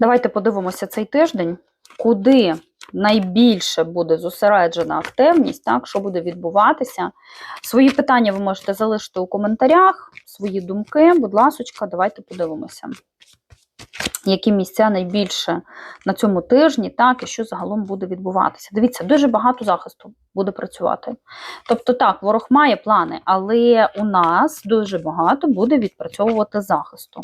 Давайте подивимося цей тиждень, куди найбільше буде зосереджена активність, так, що буде відбуватися. Свої питання ви можете залишити у коментарях, свої думки, будь ласочка, давайте подивимося. Які місця найбільше на цьому тижні, так, і що загалом буде відбуватися. Дивіться, дуже багато захисту буде працювати. Тобто, так, ворог має плани, але у нас дуже багато буде відпрацьовувати захисту.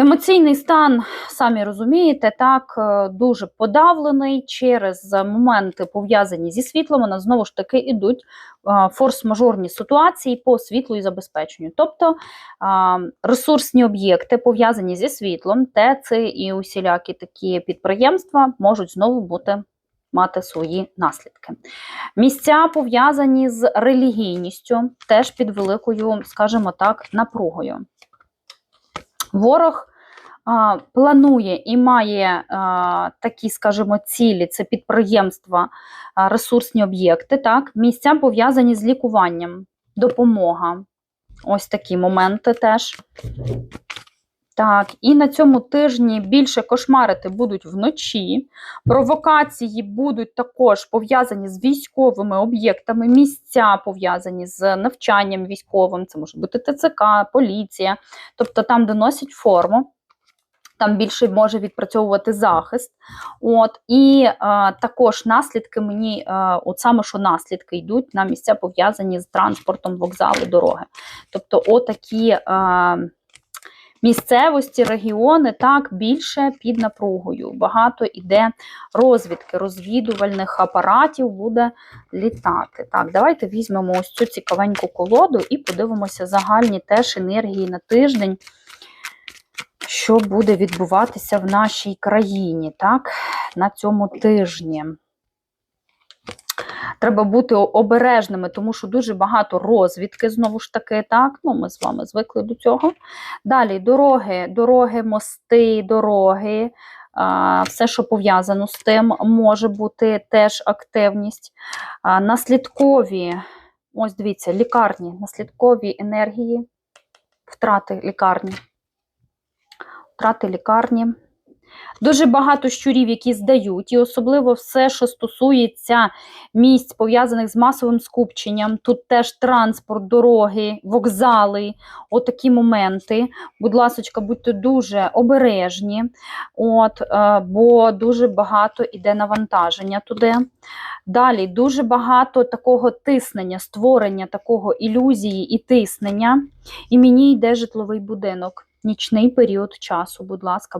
Емоційний стан, самі розумієте, так, е, дуже подавлений через моменти, пов'язані зі світлом. У нас знову ж таки йдуть е, форс-мажорні ситуації по світлу і забезпеченню. Тобто е, ресурсні об'єкти, пов'язані зі світлом, ТЕЦи і усілякі такі підприємства можуть знову бути. Мати свої наслідки. Місця пов'язані з релігійністю, теж під великою, скажімо так, напругою. Ворог планує і має такі, скажімо, цілі: це підприємства, ресурсні об'єкти, так, місця пов'язані з лікуванням, допомога. Ось такі моменти теж. Так, і на цьому тижні більше кошмарити будуть вночі. Провокації будуть також пов'язані з військовими об'єктами, місця пов'язані з навчанням військовим. Це може бути ТЦК, поліція, тобто там, де носять форму. Там більше може відпрацьовувати захист. От, І е, також наслідки мені, е, от саме що наслідки йдуть на місця пов'язані з транспортом, вокзали, дороги. Тобто, отакі. Е, місцевості, регіони так більше під напругою. Багато іде розвідки, розвідувальних апаратів буде літати. Так, давайте візьмемо ось цю цікавеньку колоду і подивимося загальні теж енергії на тиждень. Що буде відбуватися в нашій країні, так, на цьому тижні. Треба бути обережними, тому що дуже багато розвідки, знову ж таки, так, ну ми з вами звикли до цього. Далі дороги, дороги, мости, дороги, все, що пов'язано з тим, може бути теж активність. Наслідкові, ось дивіться, лікарні, наслідкові енергії, втрати лікарні. Втрати лікарні. Дуже багато щурів, які здають, і особливо все, що стосується місць, пов'язаних з масовим скупченням. Тут теж транспорт, дороги, вокзали, отакі моменти. Будь ласка, будьте дуже обережні, от, е, бо дуже багато іде навантаження туди. Далі дуже багато такого тиснення, створення такого ілюзії і тиснення. І мені йде житловий будинок. Нічний період часу, будь ласка.